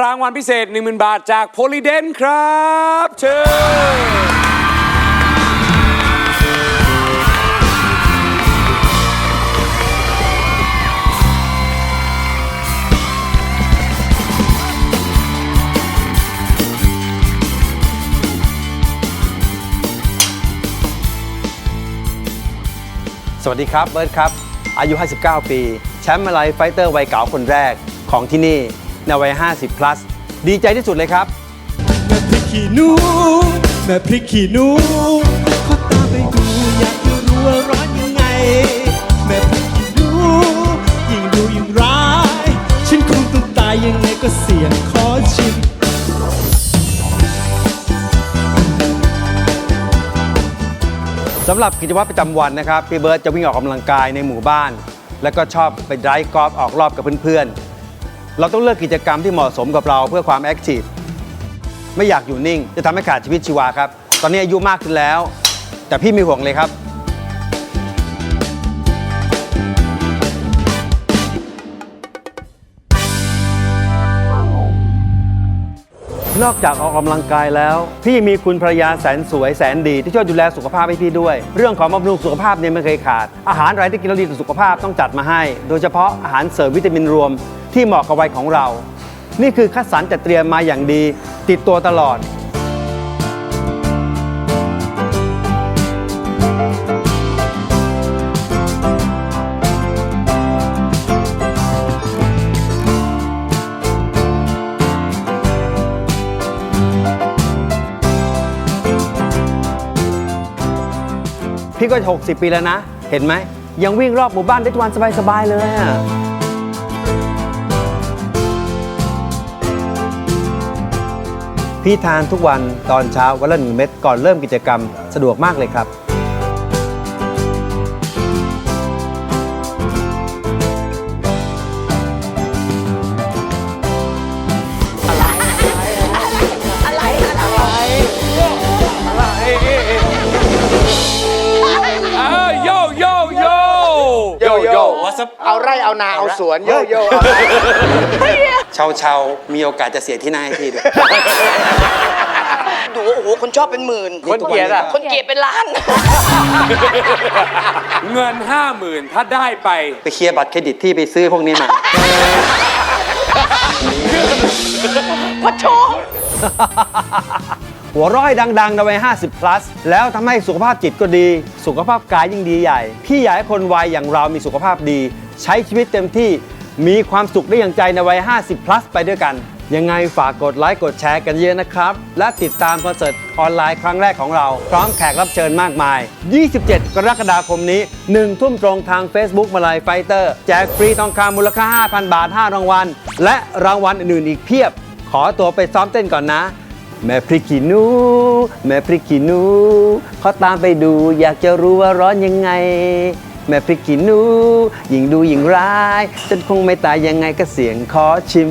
รางวัลพิเศษ 10,000 บาทจากโพลิเดนครับเชิญสวัสดีครับเบิร์ตครับ อายุ 59 ปี แชมป์มาลัยไฟเตอร์วัยเก่าคนแรกของที่นี่ ในวัย 50 plus ดีใจที่สุดเลยครับ แม่พริกขี้หนู แม่พริกขี้หนู ขอตามไปดูอยากจะรู้ว่าร้อนยังไง แม่พริกขี้หนู ยิ่งดูยิ่งร้าย ฉันคงต้องตายยังไงก็เสี่ยงขอชิม สำหรับกิจวัตรประจำวันนะครับ พี่เบิร์ตจะวิ่งออกกำลังกายในหมู่บ้าน แล้วก็ชอบไปไดร์กอล์ฟออกรอบกับเพื่อนๆ เราต้องเลือกกิจกรรมที่เหมาะสมกับเราเพื่อความแอคทีฟไม่อยากอยู่นิ่ง จะทำให้ขาดชีวิตชีวาครับ ตอนนี้อายุมากขึ้นแล้ว แต่พี่มีห่วงเลยครับ นอกจากออกกำลังกายแล้ว พี่มีคุณภรรยาแสนสวยแสนดีที่ช่วยดูแลสุขภาพให้พี่ด้วย เรื่องของบำรุงสุขภาพเนี่ยไม่เคยขาด อาหารอะไรที่กินแล้วดีต่อสุขภาพต้องจัดมาให้ โดยเฉพาะอาหารเสริมวิตามินรวม ที่เหมาะกับวัยของเรา นี่คือคัดสรรจัดเตรียมมาอย่างดี ติดตัวตลอด พี่ก็ 60 ปีแล้วนะ เห็นไหม ยังวิ่งรอบหมู่บ้านได้ทุกวันสบาย ๆ เลยอะ พี่ทานทุกวันตอนเช้าวันละหนึ่งเม็ดก่อนเริ่มกิจกรรมสะดวกมากเลยครับเออโยโยโยโยโย่เอาไร่เอานาเอาสวนโยโย่เอาเชาเชาๆมีโอกาสจะเสียที่หน้าให้พี่ด้วย คนชอบเป็นหมื่นคนเกลียดอะคนเกลียดเป็นล้าน เงิน50,000ถ้าได้ไป ไปเคลียร์บัตรเครดิตที่ไปซื้อพวกนี้มา พระโชหัวเร้อยดังๆในวัย50 plus แล้วทำให้สุขภาพจิตก็ดี สุขภาพกายยิ่งดีใหญ่ พี่อยากให้คนวัยอย่างเรามีสุขภาพดี ใช้ชีวิตเต็มที่มีความสุขได้อย่างใจในวัย50 plus ไปด้วยกัน ยังไงฝากกดไลค์กดแชร์กันเยอะนะครับ และติดตามคอนเสิร์ตออนไลน์ครั้งแรกของเรา พร้อมแขกรับเชิญมากมาย 27 กรกฎาคมนี้ 1 ทุ่มตรงทาง Facebook มาลายไฟเตอร์ แจกฟรีทองคำมูลค่า 5,000 บาท 5 รางวัล และรางวัลอื่นๆอีกเพียบ ขอตัวไปซ้อมเต้นก่อนนะ แม่พริกขี้หนู แม่พริกขี้หนูเขาตามไปดูอยากจะรู้ว่าร้อนยังไงแม่พริกขี้หนูยิ่งดูยิ่งร้ายฉันคงไม่ตายยังไงก็เสียงขอชิม